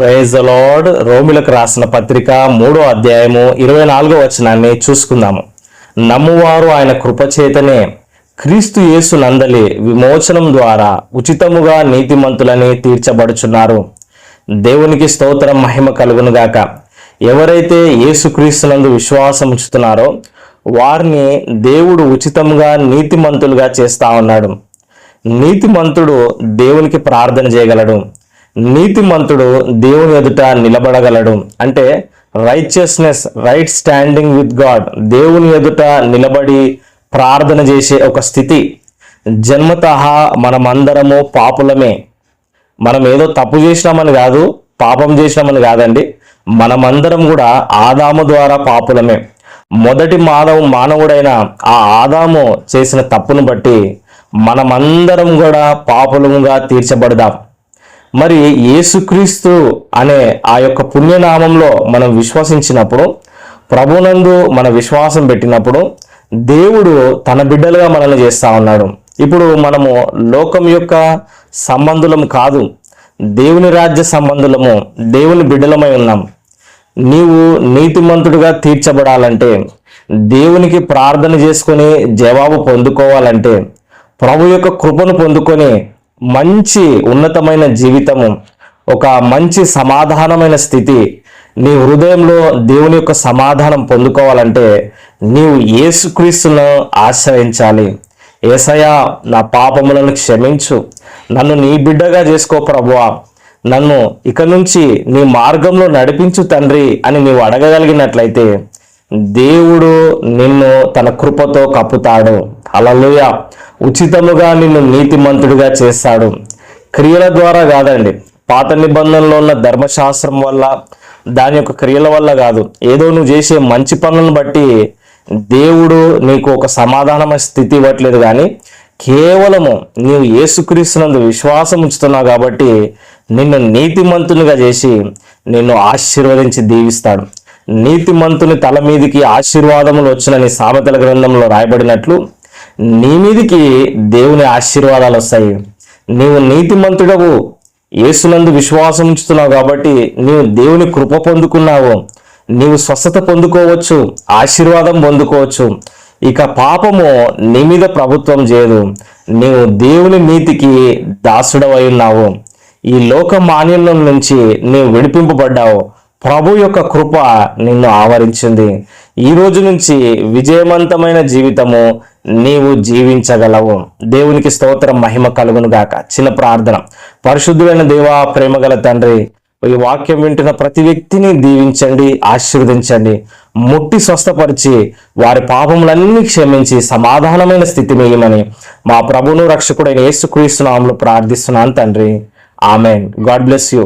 Praise lord రోమిలకు రాసిన పత్రిక మూడో అధ్యాయము ఇరవై నాలుగో వచనాన్ని చూసుకుందాము. నమ్మువారు ఆయన కృపచేతనే క్రీస్తు యేసు నందలి విమోచనం ద్వారా ఉచితముగా నీతిమంతులని తీర్చబడుచున్నారు. దేవునికి స్తోత్రం మహిమ కలుగునుగాక ఎవరైతే యేసుక్రీస్తునందు విశ్వాసం ఉంచుతున్నారో వారిని దేవుడు ఉచితంగా నీతిమంతులుగా చేస్తా ఉన్నాడు. నీతిమంతుడు దేవునికి ప్రార్థన చేయగలడు. నీతిమంతుడు దేవుని ఎదుట నిలబడగలడు. అంటే righteousness right standing with God దేవుని ఎదుట నిలబడి ప్రార్థన చేసే ఒక స్థితి. జన్మతః మనమందరము పాపులమే. మనం ఏదో తప్పు చేసినామని కాదు పాపం చేసినామని కాదండి. మనమందరం కూడా ఆదాము ద్వారా పాపులమే. మొదటి మానవు మానవుడైన ఆ ఆదాము చేసిన తప్పును బట్టి మనమందరం కూడా పాపులముగా తీర్చబడదాం. మరి యేసుక్రీస్తు అనే ఆ యొక్క పుణ్యనామంలో మనం విశ్వసించినప్పుడు ప్రభునందు మన విశ్వాసం పెట్టినప్పుడు దేవుడు తన బిడ్డలుగా మనల్ని చేస్తా ఉన్నాడు. ఇప్పుడు మనము లోకం యొక్క సంబంధులం కాదు దేవుని రాజ్య సంబంధులము దేవుని బిడ్డలమై ఉన్నాం. నీవు నీతిమంతుడిగా తీర్చబడాలంటే దేవునికి ప్రార్థన చేసుకొని జవాబు పొందుకోవాలంటే ప్రభు యొక్క కృపను పొందుకొని మంచి ఉన్నతమైన జీవితము ఒక మంచి సమాధానమైన స్థితి నీ హృదయంలో దేవుని యొక్క సమాధానం పొందుకోవాలంటే నీవు యేసుక్రీస్తును ఆశ్రయించాలి. ఏసయ్యా నా పాపములను క్షమించు. నన్ను నీ బిడ్డగా చేసుకో ప్రభువా. నన్ను ఇక నుంచి నీ మార్గంలో నడిపించు తండ్రి అని నీవు అడగగలిగినట్లయితే దేవుడు నిన్ను తన కృపతో కప్పుతాడు. అలలుయ ఉచితముగా నిన్ను నీతిమంతుడిగా చేస్తాడు. క్రియల ద్వారా కాదండి. పాత నిబంధనలో ఉన్న ధర్మశాస్త్రం వల్ల దాని యొక్క క్రియల వల్ల కాదు. ఏదో నువ్వు చేసే మంచి పనులను బట్టి దేవుడు నీకు ఒక సమాధానమైన స్థితి ఇవ్వట్లేదు కానీ కేవలము నీవు యేసుక్రీస్తునందు విశ్వాసం ఉంచుతున్నావు కాబట్టి నిన్ను నీతిమంతునిగా చేసి నిన్ను ఆశీర్వదించి దీవిస్తాడు. నీతిమంతుని తల మీదికి ఆశీర్వాదములు వచ్చినని సామెతల గ్రంథంలో రాయబడినట్లు నీ మీదికి దేవుని ఆశీర్వాదాలు వస్తాయి. నీవు నీతిమంతుడవు యేసునందు విశ్వాసం ఉంచుతున్నావు కాబట్టి నీవు దేవుని కృప పొందుకున్నావు. నీవు స్వస్థత పొందుకోవచ్చు ఆశీర్వాదం పొందుకోవచ్చు. ఇక పాపము నీ మీద ప్రభుత్వం చేయదు. నీవు దేవుని నీతికి దాసుడవై ఉన్నావు. ఈ లోక మాన్యంలో నుంచి నీవు విడిపింపబడ్డావు. ప్రభు యొక్క కృప నిన్ను ఆవరించింది. ఈ రోజు నుంచి విజయవంతమైన జీవితము నీవు జీవించగలవు. దేవునికి స్తోత్రం మహిమ కలుగును గాక. చిన్న ప్రార్థన. పరిశుద్ధుడైన దేవా ప్రేమగల తండ్రి ఈ వాక్యం వింటున్న ప్రతి వ్యక్తిని దీవించండి ఆశీర్వదించండి. ముట్టి స్వస్థపరిచి వారి పాపములన్నీ క్షమించి సమాధానమైన స్థితి మేయమని మా ప్రభును రక్షకుడైన యేసుక్రీస్తు నామలు ప్రార్థిస్తున్నాను తండ్రి. ఆమెన్. God bless you.